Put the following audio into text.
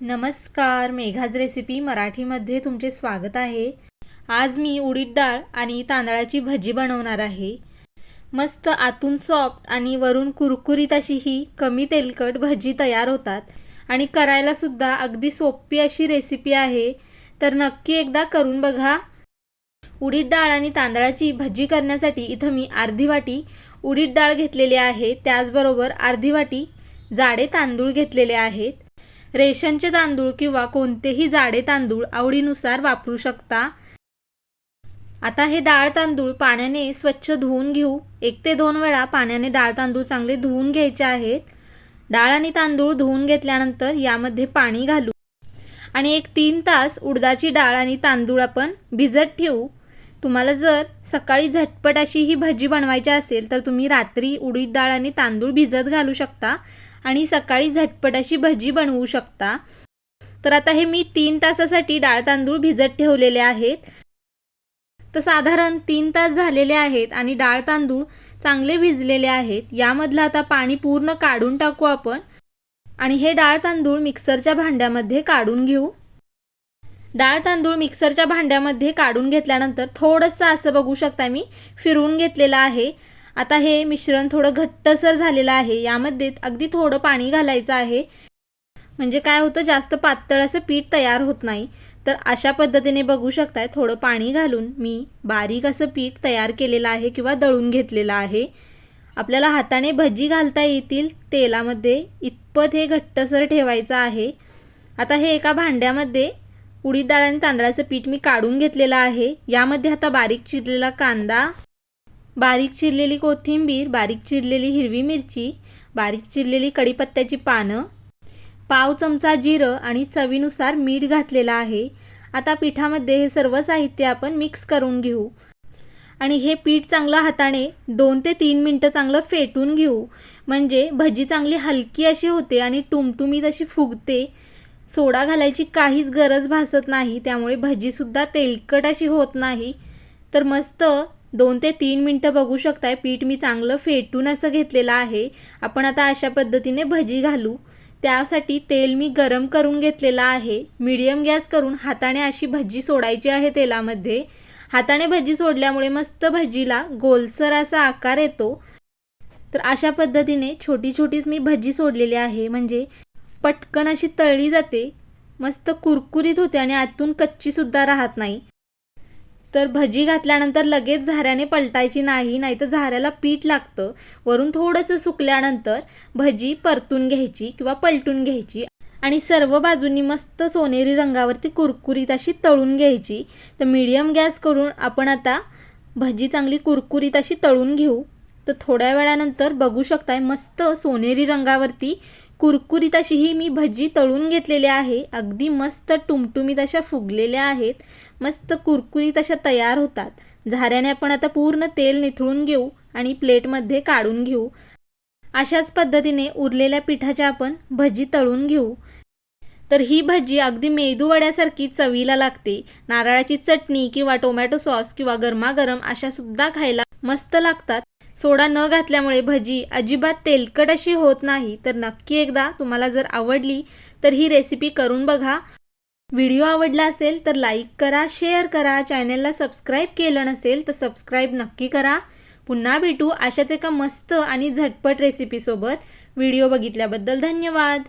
नमस्कार मेघाज रेसिपी मराठीमध्ये तुमचे स्वागत आहे. आज मी उडीद डाळ आणि तांदळाची भजी बनवणार आहे. मस्त आतून सॉफ्ट आणि वरून कुरकुरीत अशी ही कमी तेलकट भजी तयार होतात आणि करायलासुद्धा अगदी सोपी अशी रेसिपी आहे. तर नक्की एकदा करून बघा. उडीद डाळ आणि तांदळाची भजी करण्यासाठी इथं मी अर्धी वाटी उडीद डाळ घेतलेली आहे. त्याचबरोबर अर्धी वाटी जाडे तांदूळ घेतलेले आहेत. रेशनचे तांदूळ किंवा कोणतेही जाडे तांदूळ आवडीनुसार वापरू शकता. आता हे डाळ तांदूळ पाण्याने स्वच्छ धुवून घेऊ. एक ते दोन वेळा पाण्याने डाळ तांदूळ चांगले धुवून घ्यायचे आहेत. डाळ आणि तांदूळ धुवून घेतल्यानंतर यामध्ये पाणी घालू. आणि एक तीन तास उडदाची डाळ आणि तांदूळ आपण भिजत ठेवू. तुम्हाला जर सकाळी झटपट अशी ही भजी बनवायची असेल तर तुम्ही रात्री उडीद डाळ आणि तांदूळ भिजत घालू शकता. आणि सकाळी झटपट अशी भजी बनवू शकता. तर आता हे मी तीन तासासाठी डाळ तांदूळ भिजत ठेवलेले आहेत. तर साधारण तीन तास झालेले आहेत आणि डाळ तांदूळ चांगले भिजलेले आहेत. यामधलं आता पाणी पूर्ण काढून टाकू आपण. आणि हे डाळ तांदूळ मिक्सरच्या भांड्यामध्ये काढून घेऊ. डाळ तांदूळ मिक्सरच्या भांड्यामध्ये काढून घेतल्यानंतर थोडंसं असं बघू शकता मी फिरवून घेतलेलं आहे. आता हे मिश्रण थोडं घट्टसर झालेलं आहे. यामध्ये अगदी थोडं पाणी घालायचं आहे. म्हणजे काय होतं जास्त पातळ असं पीठ तयार होत नाही. तर अशा पद्धतीने बघू शकताय थोडं पाणी घालून मी बारीक असं पीठ तयार केलेलं आहे किंवा दळून घेतलेलं आहे. आपल्याला हाताने भजी घालता येतील तेलामध्ये इतपत हे घट्टसर ठेवायचं आहे. आता हे एका भांड्यामध्ये उडीद डाळ आणि तांदळाचं पीठ मी काढून घेतलेलं आहे. यामध्ये आता बारीक चिरलेला कांदा बारीक चिरलेली कोथिंबीर बारीक चिरलेली हिरवी मिरची बारीक चिरलेली कढीपत्त्याची पानं पाव चमचा जिरं आणि चवीनुसार मीठ घातलेलं आहे. आता पिठामध्ये हे सर्व साहित्य आपण मिक्स करून घेऊ. आणि हे पीठ चांगलं हाताने दोन ते तीन मिनटं चांगलं फेटून घेऊ. म्हणजे भजी चांगली हलकी अशी होते आणि टुमटुमीत अशी फुगते. सोडा घालायची काहीच गरज भासत नाही त्यामुळे भजीसुद्धा तेलकट अशी होत नाही. तर मस्त दोन ते तीन मिनटं बघू शकताय. पीठ मी चांगलं फेटून असं घेतलेलं आहे. आपण आता अशा पद्धतीने भजी घालू. त्यासाठी तेल मी गरम करून घेतलेलं आहे. मीडियम गॅस करून हाताने अशी भजी सोडायची आहे तेलामध्ये. हाताने भजी सोडल्यामुळे मस्त भजीला गोलसर असा आकार येतो. तर अशा पद्धतीने छोटी छोटीच मी भजी सोडलेली आहे. म्हणजे पटकन अशी तळली जाते. मस्त कुरकुरीत होते आणि आतून कच्चीसुद्धा राहत नाही. तर भजी घातल्यानंतर लगेच झाऱ्याने पलटायची नाही नाहीतर झाऱ्याला पीठ लागतं. वरून थोडंसं सुकल्यानंतर भजी परतून घ्यायची किंवा पलटून घ्यायची आणि सर्व बाजूंनी मस्त सोनेरी रंगावरती कुरकुरीत अशी तळून घ्यायची. तर मीडियम गॅस करून आपण आता भजी चांगली कुरकुरीत अशी तळून घेऊ. तर थोड्या वेळानंतर बघू शकताय मस्त सोनेरी रंगावरती कुरकुरीत अशी ही मी भजी तळून घेतलेली आहे. अगदी मस्त टुमटुमीत अशा फुगलेल्या आहेत. मस्त कुरकुरीत अशा तयार होतात. झाऱ्याने आपण आता पूर्ण तेल निथळून घेऊ आणि प्लेटमध्ये काढून घेऊ. अशाच पद्धतीने उरलेल्या पिठाच्या आपण भजी तळून घेऊ. तर ही भजी अगदी मेदूवड्यासारखी चवीला लागते. नारळाची चटणी किंवा टोमॅटो सॉस किंवा गरमागरम अशा सुद्धा खायला मस्त लागतात. सोडा न घातल्यामुळे भजी अजिबात तेलकट अशी होत नाही. तर नक्की एकदा तुम्हाला जर आवडली तर ही रेसिपी करून बघा. व्हिडिओ आवडला असेल तर लाईक करा शेअर करा. चॅनलला सबस्क्राईब केलं नसेल तर सबस्क्राईब नक्की करा. पुन्हा भेटू अशाच एका मस्त आणि झटपट रेसिपीसोबत व्हिडिओ बघितल्याबद्दल धन्यवाद.